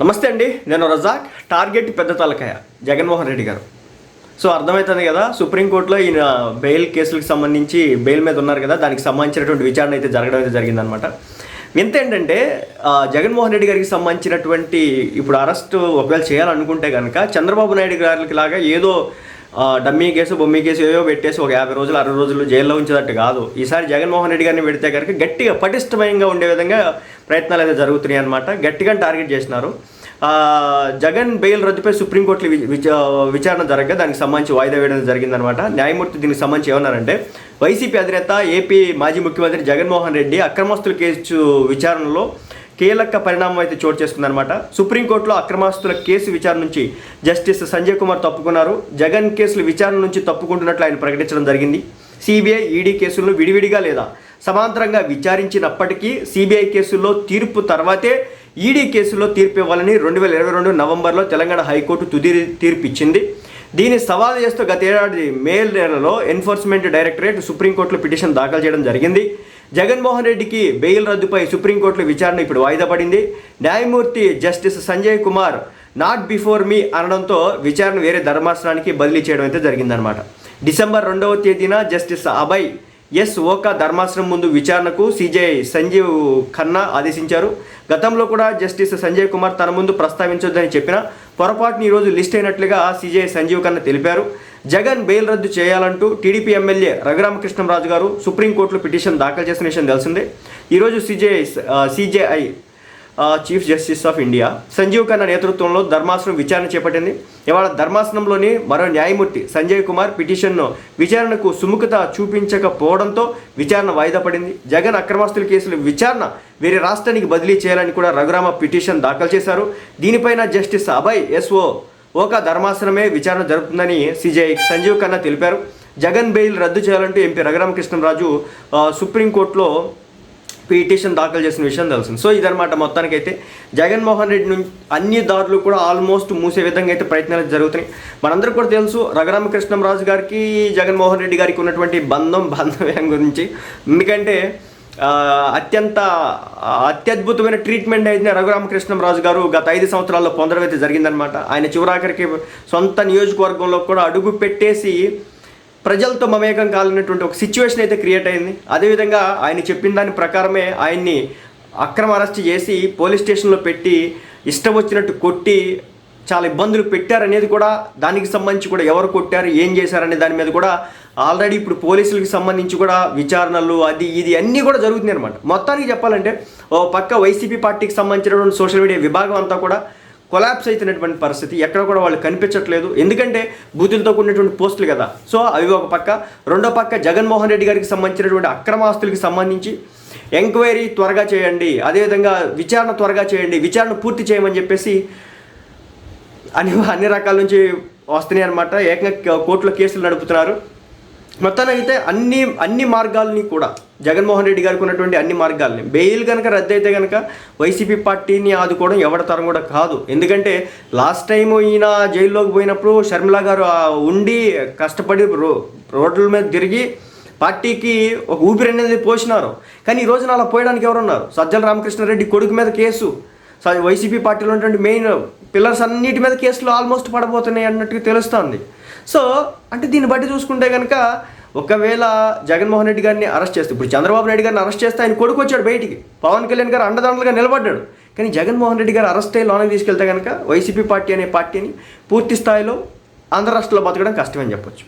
నమస్తే అండి నేను రజాక్ టార్గెట్ పెద్ద తలకాయ జగన్మోహన్ రెడ్డి గారు. సో అర్థమవుతుంది కదా సుప్రీంకోర్టులో ఈయన బెయిల్ కేసులకు సంబంధించి బెయిల్ మీద ఉన్నారు కదా దానికి సంబంధించినటువంటి విచారణ అయితే జరగడం అయితే జరిగిందనమాట వింత ఏంటంటే జగన్మోహన్ రెడ్డి గారికి సంబంధించినటువంటి ఇప్పుడు అరెస్ట్ ఒకవేళ చేయాలనుకుంటే కనుక చంద్రబాబు నాయుడు గారికి లాగా ఏదో డమ్మీ కేసు బొమ్మీ కేసు ఏవో పెట్టేసి ఒక యాభై రోజులు అరవై రోజులు జైల్లో ఉంచేటట్టు కాదు. ఈసారి జగన్మోహన్ రెడ్డి గారిని పెడితే కనుక గట్టిగా పటిష్టమయంగా ఉండే విధంగా ప్రయత్నాలు అయితే జరుగుతున్నాయి అనమాట గట్టిగా టార్గెట్ చేసినారు. జగన్ బెయిల్ రద్దుపై సుప్రీంకోర్టులో వి- విచా- విచారణ జరగగా దానికి సంబంధించి వాయిదా వేయడం జరిగిందనమాట న్యాయమూర్తి దీనికి సంబంధించి ఏమన్నారంటే వైసీపీ అధినేత ఏపీ మాజీ ముఖ్యమంత్రి జగన్మోహన్ రెడ్డి అక్రమస్తుల కేసు విచారణలో కీలక పరిణామం అయితే చోటు చేసుకుందనమాట సుప్రీంకోర్టులో అక్రమాస్తుల కేసు విచారణ నుంచి జస్టిస్ సంజయ్ కుమార్ తప్పుకున్నారు. జగన్ కేసుల విచారణ నుంచి తప్పుకుంటున్నట్లు ఆయన ప్రకటించడం జరిగింది. సిబిఐ ఈడీ కేసులను విడివిడిగా లేదా సమాంతరంగా విచారించినప్పటికీ సిబిఐ కేసుల్లో తీర్పు తర్వాతే ఈడీ కేసుల్లో తీర్పు ఇవ్వాలని రెండు వేల ఇరవై రెండు నవంబర్లో తెలంగాణ హైకోర్టు తుది తీర్పు ఇచ్చింది దీన్ని సవాల్ చేస్తూ గత ఏడాది మే నెలలో ఎన్ఫోర్స్మెంట్ డైరెక్టరేట్ సుప్రీంకోర్టులో పిటిషన్ దాఖలు చేయడం జరిగింది. జగన్మోహన్ రెడ్డికి బెయిల్ రద్దుపై సుప్రీంకోర్టులో విచారణ ఇప్పుడు వాయిదా పడింది. న్యాయమూర్తి justice Sanjay Kumar not before me అనడంతో విచారణ వేరే ధర్మాసనానికి బదిలీ చేయడం అయితే జరిగిందనమాట డిసెంబర్ రెండవ తేదీన జస్టిస్ అభయ్ ఎస్ ఓకా ధర్మాసనం ముందు విచారణకు సిజే సంజీవ్ ఖన్నా ఆదేశించారు. గతంలో కూడా జస్టిస్ సంజయ్ కుమార్ తన ముందు ప్రస్తావించొద్దని చెప్పిన పొరపాటుని ఈరోజు లిస్ట్ అయినట్లుగా సిజే సంజీవ్ ఖన్నా తెలిపారు. జగన్ బెయిల్ రద్దు చేయాలంటూ టీడీపీ ఎమ్మెల్యే రఘురామకృష్ణంరాజు గారు సుప్రీంకోర్టులో పిటిషన్ దాఖలు చేసిన విషయం తెలిసిందే. ఈరోజు CJI CJI chief justice of India Sanjiv Khanna నేతృత్వంలో ధర్మాసనం విచారణ చేపట్టింది. ఇవాళ ధర్మాసనంలోని మరో న్యాయమూర్తి సంజయ్ కుమార్ పిటిషన్ను విచారణకు సుముఖత చూపించకపోవడంతో విచారణ వాయిదా పడింది. జగన్ అక్రమాస్తుల కేసుల విచారణ వేరే రాష్ట్రానికి బదిలీ చేయాలని కూడా రఘురామ పిటిషన్ దాఖలు చేశారు. దీనిపైన జస్టిస్ అభయ్ ఎస్ఓ ఒక ధర్మాసనమే విచారణ జరుపుతుందని సిజే సంజీవ్ ఖన్నా తెలిపారు. జగన్ బెయిల్ రద్దు చేయాలంటూ ఎంపీ రఘురామకృష్ణరాజు ఆ, సుప్రీంకోర్టులో పిటిషన్ దాఖలు చేసిన విషయం తెలిసింది. సో ఇదనమాట మొత్తానికైతే. జగన్మోహన్ రెడ్డి నుంచి అన్ని దారులు కూడా ఆల్మోస్ట్ మూసే విధంగా అయితే ప్రయత్నాలు జరుగుతున్నాయి. మనందరికీ కూడా తెలుసు రఘురామకృష్ణంరాజు గారికి జగన్మోహన్ రెడ్డి గారికి ఉన్నటువంటి బంధం బంధవ్యం గురించి. ఎందుకంటే అత్యంత అత్యద్భుతమైన ట్రీట్మెంట్ అయితే రఘురామకృష్ణరాజు గారు గత ఐదు సంవత్సరాల్లో పొందడం అయితే జరిగిందనమాట ఆయన చివరాఖరికి సొంత నియోజకవర్గంలో కూడా అడుగు పెట్టేసి ప్రజలతో మమేకం కాలినటువంటి ఒక సిచ్యువేషన్ అయితే క్రియేట్ అయింది. అదేవిధంగా ఆయన చెప్పిన దాని ప్రకారమే ఆయన్ని అక్రమ అరెస్ట్ చేసి పోలీస్ స్టేషన్లో పెట్టి ఇష్టం వచ్చినట్టు కొట్టి చాలా ఇబ్బందులు పెట్టారనేది కూడా దానికి సంబంధించి కూడా ఎవరు కొట్టారు ఏం చేశారనే దాని మీద కూడా ఆల్రెడీ ఇప్పుడు పోలీసులకు సంబంధించి కూడా విచారణలు అది ఇది అన్నీ కూడా జరుగుతున్నాయి అనమాట మొత్తానికి చెప్పాలంటే ఓ పక్క వైసీపీ పార్టీకి సంబంధించినటువంటి సోషల్ మీడియా విభాగం అంతా కూడా కొలాప్స్ అవుతున్నటువంటి పరిస్థితి ఎక్కడ కూడా వాళ్ళు కనిపించట్లేదు. ఎందుకంటే బూతులతో కూడినటువంటి పోస్టులు కదా. సో అవి ఒక పక్క. రెండో పక్క జగన్మోహన్ రెడ్డి గారికి సంబంధించినటువంటి అక్రమాస్తులకి సంబంధించి ఎంక్వైరీ త్వరగా చేయండి. అదేవిధంగా విచారణ త్వరగా చేయండి. విచారణ పూర్తి చేయమని చెప్పేసి అని అన్ని రకాల నుంచి వస్తున్నాయి అనమాట ఏకంగా కోర్టులో కేసులు నడుపుతున్నారు. మొత్తానికి అయితే అన్ని అన్ని మార్గాల్ని కూడా జగన్మోహన్ రెడ్డి గారికి ఉన్నటువంటి అన్ని మార్గాల్ని బెయిల్ కనుక రద్దయితే కనుక వైసీపీ పార్టీని ఆదుకోవడం ఎవరి తరం కూడా కాదు. ఎందుకంటే లాస్ట్ టైం ఈయన జైల్లోకి పోయినప్పుడు షర్మిల గారు ఉండి కష్టపడి రో రోడ్ల మీద తిరిగి పార్టీకి ఒక ఊపిరి అనేది పోసినారు. కానీ ఈ రోజున అలా పోయడానికి ఎవరున్నారు? సజ్జల రామకృష్ణారెడ్డి కొడుకు మీద కేసు. వైసీపీ పార్టీలో ఉన్నటువంటి మెయిన్ పిల్లర్స్ అన్నిటి మీద కేసులు ఆల్మోస్ట్ పడబోతున్నాయి అన్నట్టుగా తెలుస్తుంది. సో అంటే దీన్ని బట్టి చూసుకుంటే కనుక ఒకవేళ జగన్మోహన్ రెడ్డి గారిని అరెస్ట్ చేస్తే ఇప్పుడు చంద్రబాబు నాయుడు గారిని అరెస్ట్ చేస్తే ఆయన కొడుకు వచ్చాడు బయటికి. పవన్ కళ్యాణ్ గారు అండదండలుగా నిలబడ్డాడు. కానీ జగన్మోహన్ రెడ్డి గారు అరెస్ట్ అయ్యి లోనికి తీసుకెళ్తే కనుక వైసీపీ పార్టీ అనే పార్టీని పూర్తి స్థాయిలో ఆంధ్ర రాష్ట్రంలో బతకడం కష్టమని చెప్పొచ్చు.